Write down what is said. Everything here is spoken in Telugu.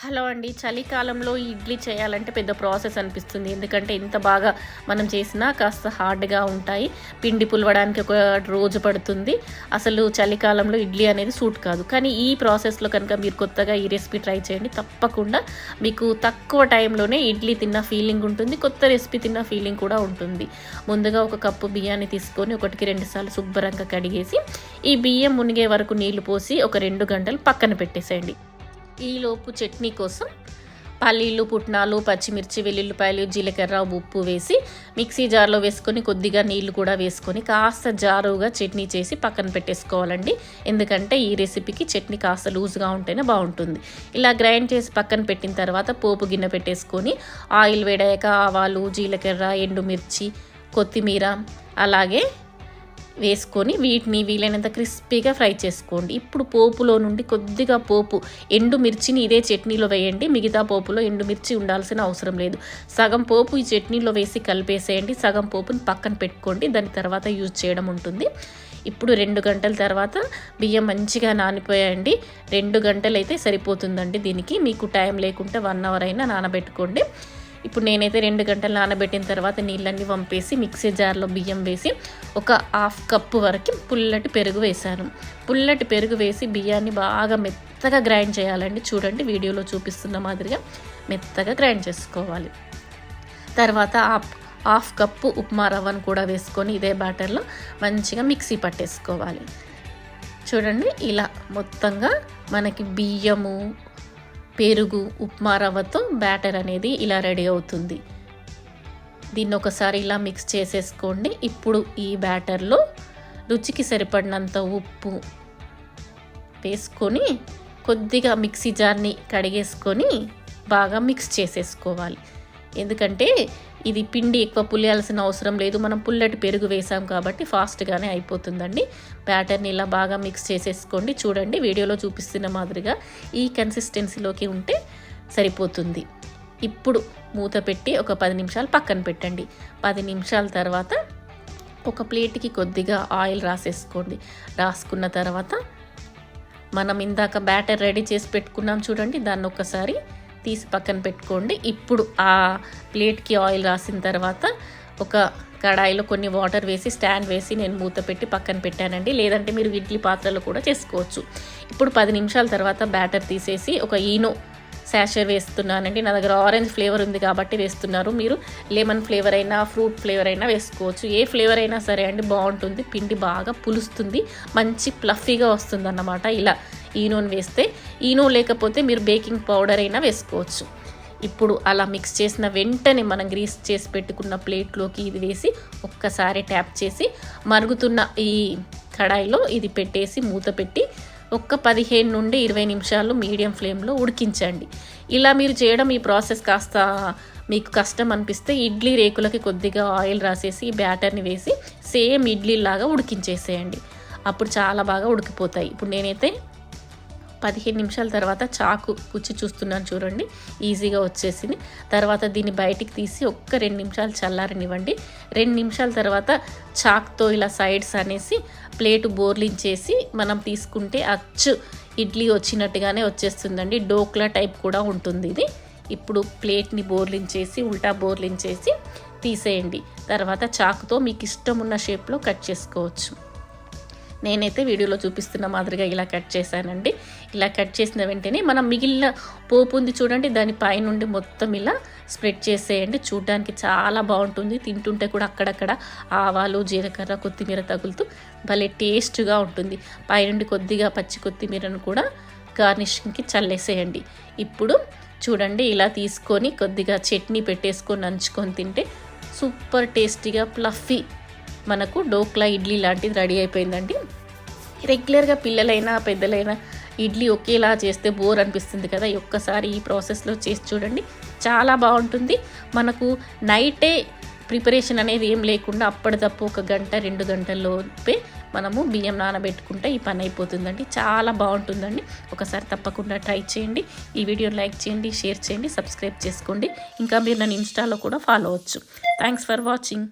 హలో అండి. చలికాలంలో ఈ ఇడ్లీ చేయాలంటే పెద్ద ప్రాసెస్ అనిపిస్తుంది. ఎందుకంటే ఇంత బాగా మనం చేసినా కాస్త హార్డ్గా ఉంటాయి. పిండి పులవడానికి ఒక రోజు పడుతుంది. అసలు చలికాలంలో ఇడ్లీ అనేది సూట్ కాదు. కానీ ఈ ప్రాసెస్లో కనుక మీరు కొత్తగా ఈ రెసిపీ ట్రై చేయండి. తప్పకుండా మీకు తక్కువ టైంలోనే ఇడ్లీ తిన్న ఫీలింగ్ ఉంటుంది. కొత్త రెసిపీ తిన్న ఫీలింగ్ కూడా ఉంటుంది. ముందుగా ఒక కప్పు బియ్యాన్ని తీసుకొని ఒకటికి రెండు సార్లు శుభ్రంగా కడిగేసి ఈ బియ్యం మునిగే వరకు నీళ్ళు పోసి ఒక రెండు గంటలు పక్కన పెట్టేసేయండి. ఈలోపు చట్నీ కోసం పల్లీలు పుట్నాలు పచ్చిమిర్చి వెల్లుల్లిపాయలు జీలకర్ర ఉప్పు వేసి మిక్సీ జార్లో వేసుకొని కొద్దిగా నీళ్ళు కూడా వేసుకొని కాస్త జారుగా చట్నీ చేసి పక్కన పెట్టేసుకోవాలండి. ఎందుకంటే ఈ రెసిపీకి చట్నీ కాస్త లూజ్గా ఉంటేనే బాగుంటుంది. ఇలా గ్రైండ్ చేసి పక్కన పెట్టిన తర్వాత పోపు గిన్నె పెట్టేసుకొని ఆయిల్ వేడాక ఆవాలు జీలకర్ర ఎండుమిర్చి కొత్తిమీర అలాగే వేసుకొని వీటిని వీలైనంత క్రిస్పీగా ఫ్రై చేసుకోండి. ఇప్పుడు పోపులో నుండి కొద్దిగా పోపు ఎండుమిర్చిని ఇదే చట్నీలో వేయండి. మిగతా పోపులో ఎండుమిర్చి ఉండాల్సిన అవసరం లేదు. సగం పోపు ఈ చట్నీలో వేసి కలిపేసేయండి. సగం పోపుని పక్కన పెట్టుకోండి. దాని తర్వాత యూజ్ చేయడం ఉంటుంది. ఇప్పుడు రెండు గంటల తర్వాత బియ్యం మంచిగా నానిపోయాయండి రెండు గంటలు అయితే సరిపోతుందండి దీనికి. మీకు టైం లేకుంటే వన్ అవర్ అయినా నానబెట్టుకోండి. ఇప్పుడు నేనైతే రెండు గంటలు నానబెట్టిన తర్వాత నీళ్ళన్నీ పంపేసి మిక్సీ జార్లో బియ్యం వేసి ఒక హాఫ్ కప్పు వరకు పుల్లటి పెరుగు వేశాను. పుల్లటి పెరుగు వేసి బియ్యాన్ని బాగా మెత్తగా గ్రైండ్ చేయాలండి. చూడండి వీడియోలో చూపిస్తున్న మాదిరిగా మెత్తగా గ్రైండ్ చేసుకోవాలి. తర్వాత హాఫ్ హాఫ్ కప్పు ఉప్మా రవ్వను కూడా వేసుకొని ఇదే బ్యాటర్లో మంచిగా మిక్సీ పట్టేసుకోవాలి. చూడండి ఇలా మొత్తంగా మనకి బియ్యము పెరుగు ఉప్మా రవ్వతో బ్యాటర్ అనేది ఇలా రెడీ అవుతుంది. దీన్ని ఒకసారి ఇలా మిక్స్ చేసేసుకోండి. ఇప్పుడు ఈ బ్యాటర్లో రుచికి సరిపడినంత ఉప్పు వేసుకొని కొద్దిగా మిక్సీ జార్ని కడిగేసుకొని బాగా మిక్స్ చేసేసుకోవాలి. ఎందుకంటే ఇది పిండి ఎక్కువ పులియాల్సిన అవసరం లేదు. మనం పుల్లటి పెరుగు వేసాం కాబట్టి ఫాస్ట్గానే అయిపోతుందండి. బ్యాటర్ని ఇలా బాగా మిక్స్ చేసేసుకోండి. చూడండి వీడియోలో చూపిస్తున్న మాదిరిగా ఈ కన్సిస్టెన్సీలోకి ఉంటే సరిపోతుంది. ఇప్పుడు మూత పెట్టి ఒక పది నిమిషాలు పక్కన పెట్టండి. పది నిమిషాల తర్వాత ఒక ప్లేట్కి కొద్దిగా ఆయిల్ రాసేసుకోండి. రాసుకున్న తర్వాత మనం ఇందాక బ్యాటర్ రెడీ చేసి పెట్టుకున్నాం చూడండి దాన్ని ఒకసారి తీసి పక్కన పెట్టుకోండి. ఇప్పుడు ఆ ప్లేట్కి ఆయిల్ రాసిన తర్వాత ఒక కడాయిలో కొన్ని వాటర్ వేసి స్టాండ్ వేసి నేను మూత పెట్టి పక్కన పెట్టానండి. లేదంటే మీరు ఇడ్లీ పాత్రలో కూడా చేసుకోవచ్చు. ఇప్పుడు పది నిమిషాల తర్వాత బ్యాటర్ తీసేసి ఒక ఈనో శాషర్ వేస్తున్నానండి. నా దగ్గర ఆరెంజ్ ఫ్లేవర్ ఉంది కాబట్టి వేస్తున్నారు. మీరు లెమన్ ఫ్లేవర్ అయినా ఫ్రూట్ ఫ్లేవర్ అయినా వేసుకోవచ్చు. ఏ ఫ్లేవర్ అయినా సరే అండి బాగుంటుంది. పిండి బాగా పులుస్తుంది. మంచి ప్లఫీగా వస్తుంది అన్నమాట ఇలా ఈనోన్ వేస్తే ఈనో లేకపోతే మీరు బేకింగ్ పౌడర్ అయినా వేసుకోవచ్చు. ఇప్పుడు అలా మిక్స్ చేసిన వెంటనే మనం గ్రీస్ చేసి పెట్టుకున్న ప్లేట్లోకి ఇది వేసి ఒక్కసారి ట్యాప్ చేసి మరుగుతున్న ఈ కడాయిలో ఇది పెట్టేసి మూత పెట్టి ఒక్క పదిహేను నుండి ఇరవై నిమిషాలు మీడియం ఫ్లేమ్లో ఉడికించండి. ఇలా మీరు చేయడం ఈ ప్రాసెస్ కాస్త మీకు కష్టం అనిపిస్తే ఇడ్లీ రేకులకి కొద్దిగా ఆయిల్ రాసేసి బ్యాటర్ని వేసి సేమ్ ఇడ్లీ లాగా ఉడికించేసేయండి. అప్పుడు చాలా బాగా ఉడికిపోతాయి. ఇప్పుడు నేనైతే పదిహేను నిమిషాల తర్వాత చాకు కుచ్చి చూస్తున్నాను చూడండి. ఈజీగా వచ్చేసింది. తర్వాత దీన్ని బయటికి తీసి ఒక్క రెండు నిమిషాలు చల్లారనివ్వండి. రెండు నిమిషాల తర్వాత చాక్తో ఇలా సైడ్స్ అనేసి ప్లేటు బోర్లించేసి మనం తీసుకుంటే అచ్చు ఇడ్లీ వచ్చినట్టుగానే వచ్చేస్తుందండి. డోక్లా టైప్ కూడా ఉంటుంది ఇది. ఇప్పుడు ప్లేట్ని బోర్లించేసి ఉల్టా బోర్లించేసి తీసేయండి. తర్వాత చాకుతో మీకు ఇష్టం ఉన్న షేప్లో కట్ చేసుకోవచ్చు. నేనైతే వీడియోలో చూపిస్తున్న మాదిరిగా ఇలా కట్ చేశానండి. ఇలా కట్ చేసిన వెంటనే మనం మిగిలిన పోపు ఉంది చూడండి దాని పైనుండి మొత్తం ఇలా స్ప్రెడ్ చేసేయండి. చూడడానికి చాలా బాగుంటుంది. తింటుంటే కూడా అక్కడక్కడ ఆవాలు జీలకర్ర కొత్తిమీర తగులుతూ భలే టేస్ట్గా ఉంటుంది. పైనుండి కొద్దిగా పచ్చి కొత్తిమీరను కూడా గార్నిషింగ్కి చల్లేసేయండి. ఇప్పుడు చూడండి ఇలా తీసుకొని కొద్దిగా చట్నీ పెట్టేసుకొని నంచుకొని తింటే సూపర్ టేస్టీగా ప్లఫీ మనకు డోక్లా ఇడ్లీ లాంటిది రెడీ అయిపోయిందండి. రెగ్యులర్గా పిల్లలైనా పెద్దలైనా ఇడ్లీ ఒకేలా చేస్తే బోర్ అనిపిస్తుంది కదా. ఒక్కసారి ఈ ప్రాసెస్లో చేసి చూడండి. చాలా బాగుంటుంది. మనకు నైటే ప్రిపరేషన్ అనేది ఏం లేకుండా అప్పటిదప్పు ఒక గంట రెండు గంటల్లోపే మనము బియ్యం నానబెట్టుకుంటే ఈ పని అయిపోతుందండి. చాలా బాగుంటుందండి. ఒకసారి తప్పకుండా ట్రై చేయండి. ఈ వీడియో లైక్ చేయండి షేర్ చేయండి సబ్స్క్రైబ్ చేసుకోండి. ఇంకా మీరు నన్ను ఇన్స్టాలో కూడా ఫాలో అవచ్చు థ్యాంక్స్ ఫర్ వాచింగ్.